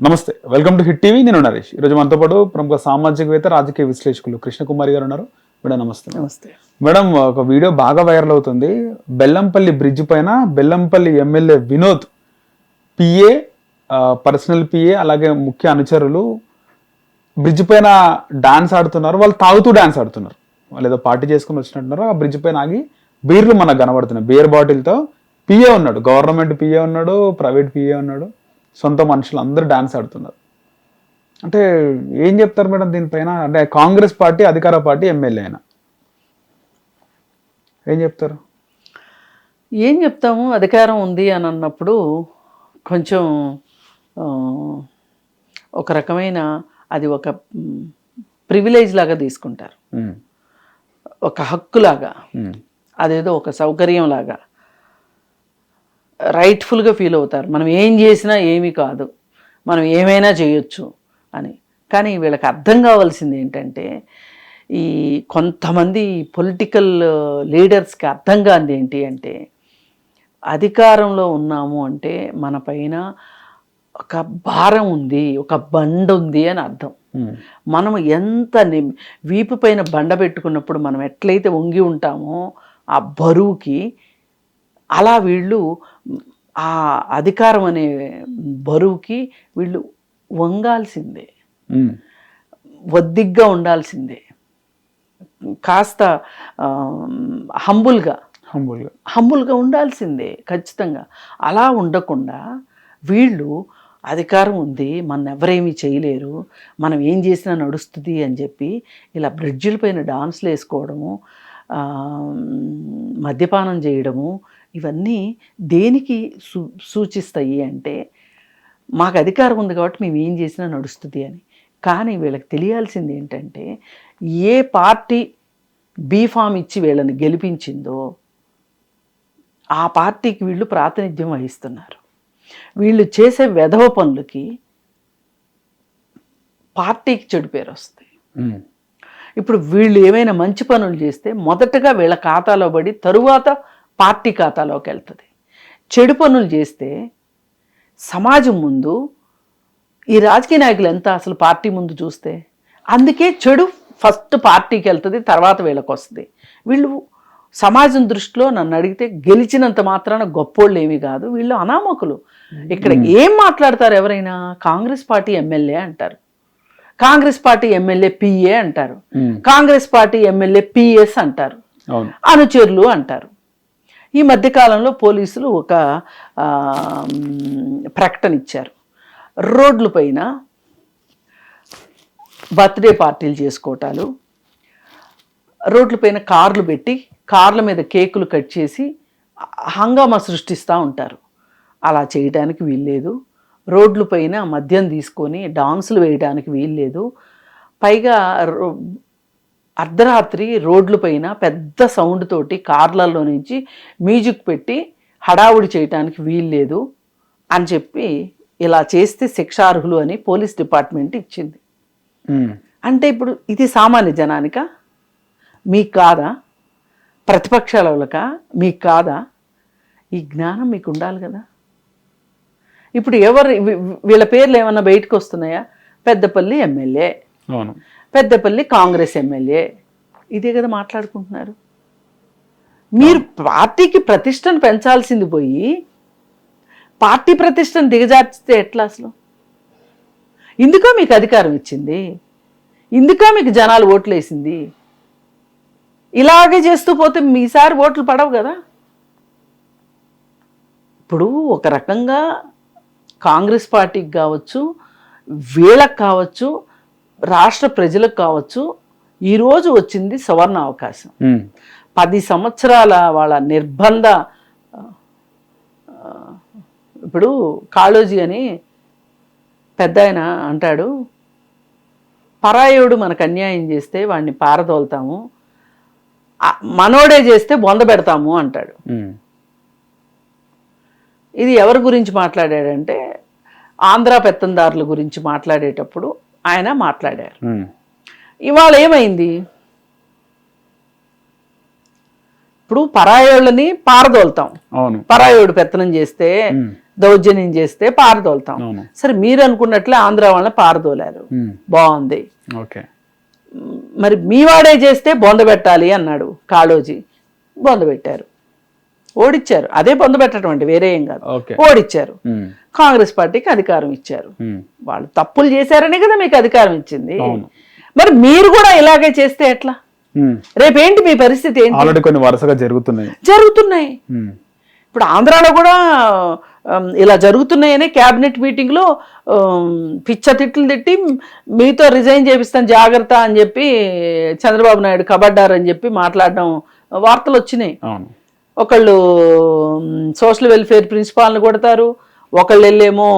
నమస్తే welcome to hit TV. నేను నరేష్. ఈరోజు మనతో పాటు ప్రముఖ సామాజికవేత్త రాజకీయ విశ్లేషకులు కృష్ణకుమారి గారు ఉన్నారు. మేడం నమస్తే. నమస్తే. మేడం ఒక వీడియో బాగా వైరల్ అవుతుంది. బెల్లంపల్లి బ్రిడ్జ్ పైన Bellampalli MLA Vinod PA personal PA అలాగే ముఖ్య అనుచరులు బ్రిడ్జ్ పైన డాన్స్ ఆడుతున్నారు. వాళ్ళు తాగుతూ డాన్స్ ఆడుతున్నారు. వాళ్ళు ఏదో పార్టీ చేసుకుని వచ్చినట్టున్నారు. ఆ బ్రిడ్జ్ పైన ఆగి బీర్లు మనకు కనబడుతున్నాయి. బీర్ బాటిల్తో పిఏ ఉన్నాడు. గవర్నమెంట్ పిఏ ఉన్నాడు ప్రైవేట్ పిఏ ఉన్నాడు. సొంత మనుషులు అందరూ డాన్స్ ఆడుతున్నారు. అంటే ఏం చెప్తారు మేడం దీనిపైన? అంటే కాంగ్రెస్ పార్టీ అధికార పార్టీ ఎమ్మెల్యే అయినా. ఏం చెప్తారు? ఏం చెప్తాము? అధికారం ఉంది అని అన్నప్పుడు కొంచెం ఒక రకమైన అది ఒక ప్రివిలేజ్ లాగా తీసుకుంటారు. ఒక హక్కులాగా. అదేదో ఒక సౌకర్యం లాగా. రైట్ఫుల్గా ఫీల్ అవుతారు. మనం ఏం చేసినా ఏమీ కాదు. మనం ఏమైనా చేయొచ్చు అని. కానీ వీళ్ళకి అర్థం కావాల్సింది ఏంటంటే ఈ కొంతమంది పొలిటికల్ లీడర్స్కి అర్థం కానిది ఏంటి అంటే అధికారంలో ఉన్నాము అంటే మన పైన ఒక భారం ఉంది ఒక బండ ఉంది అని అర్థం. మనం ఎంత ని- వీపు పైన బండ పెట్టుకున్నప్పుడు మనం ఎట్లయితే వంగి ఉంటామో ఆ బరువుకి అలా వీళ్ళు ఆ అధికారం అనే బరువుకి వీళ్ళు వంగాల్సిందే. ఉమ్, ఒద్దిగ్గా ఉండాల్సిందే. కాస్త హంబుల్గా. humble గా. హంబుల్గా ఉండాల్సిందే ఖచ్చితంగా. అలా ఉండకుండా వీళ్ళు అధికారం ఉంది మన ఎవరేమీ చేయలేరు మనం ఏం చేసినా నడుస్తుంది అని చెప్పి ఇలా బ్రిడ్జిల పైన డాన్స్లు వేసుకోవడము మద్యపానం చేయడము ఇవన్నీ దేనికి సూ సూచిస్తాయి అంటే మాకు అధికారం ఉంది కాబట్టి మేము ఏం చేసినా నడుస్తుంది అని. కానీ వీళ్ళకి తెలియాల్సింది ఏంటంటే ఏ పార్టీ బీఫామ్ ఇచ్చి వీళ్ళని గెలిపించిందో ఆ పార్టీకి వీళ్ళు ప్రాతినిధ్యం వహిస్తున్నారు. వీళ్ళు చేసే వెధవ పనులకి పార్టీకి చెడు పేరు వస్తుంది ఉమ్, ఇప్పుడు వీళ్ళు ఏమైనా మంచి పనులు చేస్తే మొదటగా వీళ్ళ ఖాతాలో పడి తరువాత పార్టీ ఖాతాలోకి వెళ్తుంది. చెడు పనులు చేస్తే సమాజం ముందు ఈ రాజకీయ నాయకులు ఎంత అసలు పార్టీ ముందు చూస్తే? అందుకే చెడు ఫస్ట్ పార్టీకి వెళ్తుంది తర్వాత వీళ్ళకి వస్తుంది వీళ్ళు సమాజం దృష్టిలో నన్ను అడిగితే గెలిచినంత మాత్రాన గొప్పోళ్ళు ఏమీ కాదు వీళ్ళు అనామకులు. ఇక్కడ ఏం మాట్లాడతారు ఎవరైనా? కాంగ్రెస్ పార్టీ ఎమ్మెల్యే అంటారు. కాంగ్రెస్ పార్టీ ఎమ్మెల్యే పిఏ అంటారు. కాంగ్రెస్ పార్టీ ఎమ్మెల్యే పిఎస్ అంటారు. అనుచరులు అంటారు. ఈ మధ్యకాలంలో పోలీసులు ఒక ప్రకటన ఇచ్చారు. రోడ్ల పైన బర్త్డే పార్టీలు చేసుకోవటాలు రోడ్ల పైన కార్లు పెట్టి కార్ల మీద కేకులు కట్ చేసి హంగామా సృష్టిస్తూ ఉంటారు. అలా చేయడానికి వీల్లేదు. రోడ్ల పైన మద్యం తీసుకొని డాన్సులు వేయడానికి వీల్లేదు. పైగా రో- అర్ధరాత్రి రోడ్ల పైన పెద్ద సౌండ్ తోటి కార్లలో నుంచి మ్యూజిక్ పెట్టి హడావుడి చేయటానికి వీల్లేదు అని చెప్పి ఇలా చేస్తే శిక్షార్హులు అని పోలీస్ డిపార్ట్మెంట్ ఇచ్చింది. అంటే ఇప్పుడు ఇది సామాన్య జనానిక? మీకు కాదా? ప్రతిపక్షాల వాళ్ళక? మీకు కాదా? ఈ జ్ఞానం మీకు ఉండాలి కదా. ఇప్పుడు ఎవరు వీళ్ళ పేర్లు ఏమన్నా బయటకు వస్తున్నాయా? పెద్దపల్లి ఎమ్మెల్యే. పెద్దపల్లి కాంగ్రెస్ ఎమ్మెల్యే. ఇదే కదా మాట్లాడుకుంటున్నారు. మీరు పార్టీకి ప్రతిష్టను పెంచాల్సింది పోయి పార్టీ ప్రతిష్టను దిగజార్చితే ఎట్లా అసలు? ఇందుకో మీకు అధికారం ఇచ్చింది. ఇందుకో మీకు జనాలు ఓట్లు వేసింది ఇలాగే చేస్తూ పోతే మీసారి ఓట్లు పడవు కదా. ఇప్పుడు ఒక రకంగా కాంగ్రెస్ పార్టీకి కావచ్చు వీళ్ళకి కావచ్చు రాష్ట్ర ప్రజలకు కావచ్చు ఈరోజు వచ్చింది సువర్ణ అవకాశం. పది సంవత్సరాల వాళ్ళ నిర్బంధ ఇప్పుడు కాళోజీ అని పెద్ద ఆయన అంటాడు పరాయోడు మనకు అన్యాయం చేస్తే వాడిని పారదోలుతాము మనోడే చేస్తే బొంద పెడతాము అంటాడు. ఇది ఎవరి గురించి మాట్లాడాడంటే ఆంధ్ర పెత్తందారుల గురించి మాట్లాడేటప్పుడు ఆయన మాట్లాడారు. ఇవాళ ఏమైంది? ఇప్పుడు పరాయోళ్ళని పారదోలుతాం. పరాయోడు పెత్తనం చేస్తే దౌర్జన్యం చేస్తే పారదోలుతాం. సరే మీరు అనుకున్నట్లే ఆంధ్ర వాళ్ళని పారదోలారు. బాగుంది. ఓకే. మరి మీ వాడే చేస్తే బొంద పెట్టాలి అన్నాడు కాళోజీ. బొంద పెట్టారు. ఓడిచ్చారు. అదే బొంద పెట్టడం అంటే వేరే ఏం కాదు. ఓడిచ్చారు. కాంగ్రెస్ పార్టీకి అధికారం ఇచ్చారు. వాళ్ళు తప్పులు చేశారనే కదా మీకు అధికారం ఇచ్చింది. మరి మీరు కూడా ఇలాగే చేస్తే ఎట్లా. రేపేంటి మీ పరిస్థితి ఏంటి? ఆల్రెడీ కొన్ని వరుసగా జరుగుతున్నాయి. జరుగుతున్నాయి. ఇప్పుడు ఆంధ్రాలో కూడా ఇలా జరుగుతున్నాయని క్యాబినెట్ మీటింగ్లో పిచ్చ తిట్లు తిట్టి మీతో రిజైన్ చేపిస్తాను జాగ్రత్త అని చెప్పి చంద్రబాబు నాయుడు కబడ్డారు అని చెప్పి మాట్లాడడం వార్తలు వచ్చినాయి. ఒకళ్ళు సోషల్ వెల్ఫేర్ ప్రిన్సిపాల్ని కొడతారు. ఒకళ్ళు వెళ్ళేమో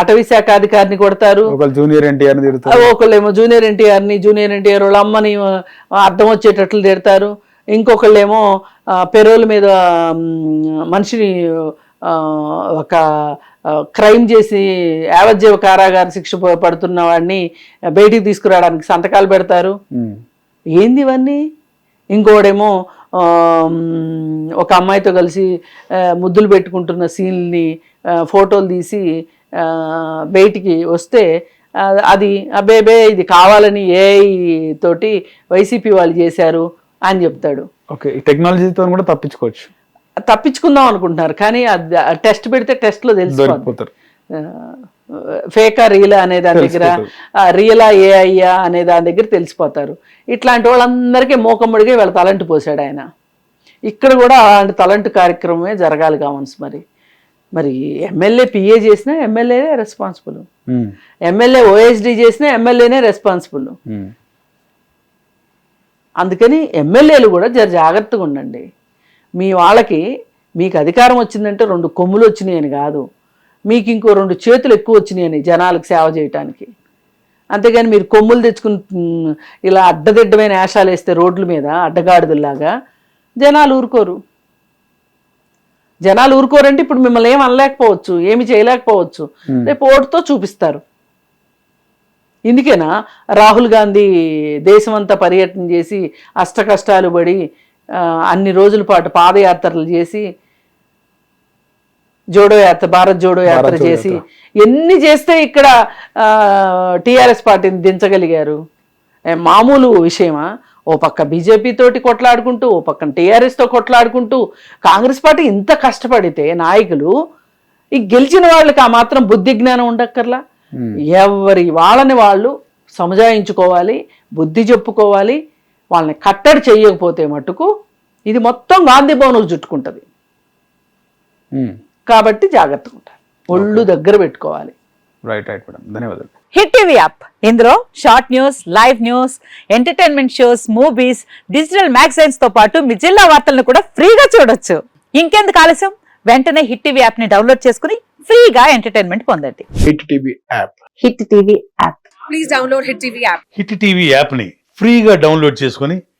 అటవీ శాఖ అధికారిని కొడతారు. జూనియర్ ఎన్టీఆర్ ఒకళ్ళేమో జూనియర్ ఎన్టీఆర్ని జూనియర్ ఎన్టీఆర్ వాళ్ళ అమ్మని అర్థం వచ్చేటట్లు తిడతారు. ఇంకొకళ్ళేమో పెరోల్ మీద మనిషిని ఒక క్రైమ్ చేసి యావజ్జీవ కారాగార శిక్ష పడుతున్న వాడిని బయటికి తీసుకురావడానికి సంతకాలు పెడతారు. ఏంది ఇవన్నీ? ఇంకోడేమో ఒక అమ్మాయితో కలిసి ముద్దులు పెట్టుకుంటున్న సీన్ని ఫోటోలు తీసి బయటికి వస్తే అది అబేబే ఇది కావాలని ఏ తోటి వైసీపీ వాళ్ళు చేశారు అని చెప్తాడు. ఓకే ఈ టెక్నాలజీతో కూడా తప్పించుకోవచ్చు. తప్పించుకుందాం అనుకుంటున్నారు కానీ అది టెస్ట్ పెడితే టెస్ట్లో తెలిసిపోద్ది. దొరికిపోతారు. ఫేకా రియలా అనే దాని దగ్గర రియలా ఏ అయ్యా అనే దాని దగ్గర తెలిసిపోతారు. ఇట్లాంటి వాళ్ళందరికీ మోకమ్మడిగా వీళ్ళ తలంటు పోసాడు ఆయన. ఇక్కడ కూడా అలాంటి తలంటు కార్యక్రమమే జరగాలి కావన్స్ మరి. మరి ఎమ్మెల్యే పిఏ చేసినా ఎమ్మెల్యేనే రెస్పాన్సిబుల్ ఎమ్మెల్యే ఓఎస్డి చేసినా ఎమ్మెల్యేనే రెస్పాన్సిబుల్ అందుకని ఎమ్మెల్యేలు కూడా జర జాగ్రత్తగా ఉండండి. మీ వాళ్ళకి మీకు అధికారం వచ్చిందంటే రెండు కొమ్ములు వచ్చినాయని కాదు. మీకు ఇంకో రెండు చేతులు ఎక్కువ వచ్చినాయని జనాలకు సేవ చేయటానికి. అంతేగాని మీరు కొమ్ములు తెచ్చుకుని ఇలా అడ్డదిడ్డమైన వేషాలు వేస్తే రోడ్ల మీద అడ్డగాడిదల్లాగా జనాలు ఊరుకోరు. జనాలు ఊరుకోరంటే ఇప్పుడు మిమ్మల్ని ఏం అనలేకపోవచ్చు ఏమి చేయలేకపోవచ్చు. రేపు ఓటుతో చూపిస్తారు. ఇందుకేనా? రాహుల్ గాంధీ దేశమంతా పర్యటన చేసి అష్ట కష్టాలు పడి అన్ని రోజుల పాటు పాదయాత్రలు చేసి జోడో యాత్ర భారత్ జోడో యాత్ర చేసి ఎన్ని చేస్తే ఇక్కడ టీఆర్ఎస్ పార్టీని దించగలిగారు? మామూలు విషయమా? ఓ పక్క బీజేపీ తోటి కొట్లాడుకుంటూ ఓ పక్కన టీఆర్ఎస్తో కొట్లాడుకుంటూ కాంగ్రెస్ పార్టీ ఇంత కష్టపడితే నాయకులు ఈ గెలిచిన వాళ్ళకి ఆ మాత్రం బుద్ధి జ్ఞానం ఉండక్కర్లా? ఎవరి వాళ్ళని వాళ్ళు సముజాయించుకోవాలి బుద్ధి చెప్పుకోవాలి వాళ్ళని కట్టడి చేయకపోతే మటుకు ఇది మొత్తం గాంధీ భవన్కు చుట్టుకుంటుంది. కాబట్టి జాగ్రత్తగా ఉంటారు ఒళ్ళు దగ్గర పెట్టుకోవాలి. Right right madam. ధన్యవాదాలు. Hit TV app. ఇందులో short news live news entertainment shows movies digital మ్యాగజైన్స్తో పాటు మీ జిల్లా వార్తలను కూడా ఫ్రీగా చూడొచ్చు. ఇంకెందుకు ఆలస్యం? వెంటనే హిట్ టీవీ యాప్ని డౌన్లోడ్ చేసుకుని ఫ్రీగా ఎంటర్టైన్మెంట్ పొందండి. Hit TV app. Hit TV app. Hit TV యాప్ని ఫ్రీగా డౌన్లోడ్ చేసుకొని